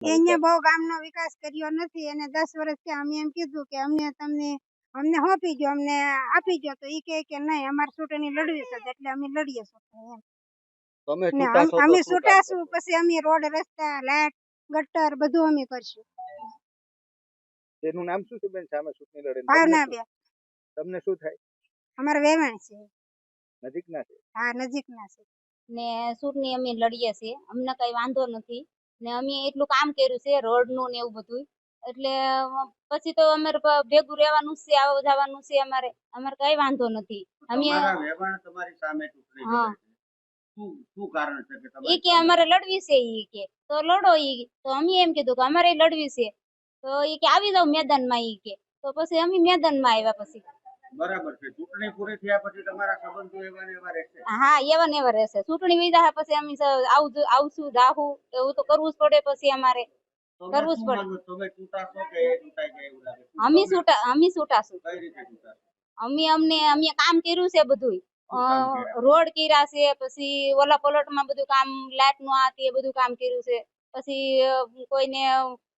એ અહીંયા બહુ ગામનો વિકાસ કર્યો નથી. અને દસ વર્ષથી અમે એમ કીધું કે અમને તમને અમને હોપી ગયો અમને આપી ગયો તો ઈ કહે કે નહીં અમારે ચૂંટણી લડવી છે એટલે અમે લડીએ એમ. ચૂંટાશો અમ- તો અમે શું પછી અમે રોડ રસ્તા લાઈટ ગટર બધું અમે કરશું. તેનું નામ શું છે બેન? સામે ચૂંટણી લડે ભાવના તમને બે તમને શું થાય? અમારે વેવાણ છે. નજીકના છે? હા નજીકના છે. ને ચૂંટણી અમે લડીએ છીએ. અમને કઈ વાંધો નથી. ને અમે એટલું કામ કર્યું છે રોડનું ને એવું બધું એટલે પછી તો અમારે ભેગું રહેવાનું છે આવવા જવાનું છે અમારે. અમારે કઈ વાંધો નથી. અમે તમારા તમારી સામે હા. છે. કે કે અમારે લડવી છે ઈ કે. તો લડો ઈ. તો અમે એમ કીધું કે અમારે લડવી છે. તો ઈ કે આવી જાવ મેદાનમાં ઈ કે. તો પછી અમે મેદાનમાં આવ્યા પછી. બરાબર છે. ચૂંટણી પૂરી થયા પછી તમારા સંબંધો એવા ને એવા રહેશે. હા એવા ને એવા રહેશે. ચૂંટણી વિધા પછી અમે આવું આવશું જાહું એવું તો કરવું જ પડે પછી અમારે. કરવું જ પડે. તમે ચૂંટાશો કે એ ચૂંટાઈ જાય એવું લાગે? અમે છૂટા અમે છૂટાશું. કઈ રીતે ચૂંટાશો અમે અમને અમે કામ કર્યું છે બધું રોડ કર્યા છે પછી ઓલા પલોટમાં બધું કામ લાઇટનું આ તે બધું કામ કર્યું છે. પછી કોઈને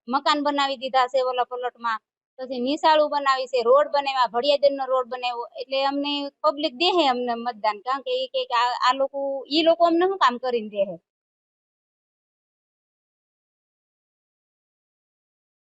મકાન બનાવી દીધા છે ઓલા પલોટમાં. પછી નિશાળું બનાવી છે, રોડ બનાવ્યા ભડિયાદર નો રોડ બનાવ્યો, એટલે અમને પબ્લિક દેહે અમને મતદાન. કારણ કે એ કે આ લોકો, ઈ લોકો અમને શું કામ કરીને દેહે?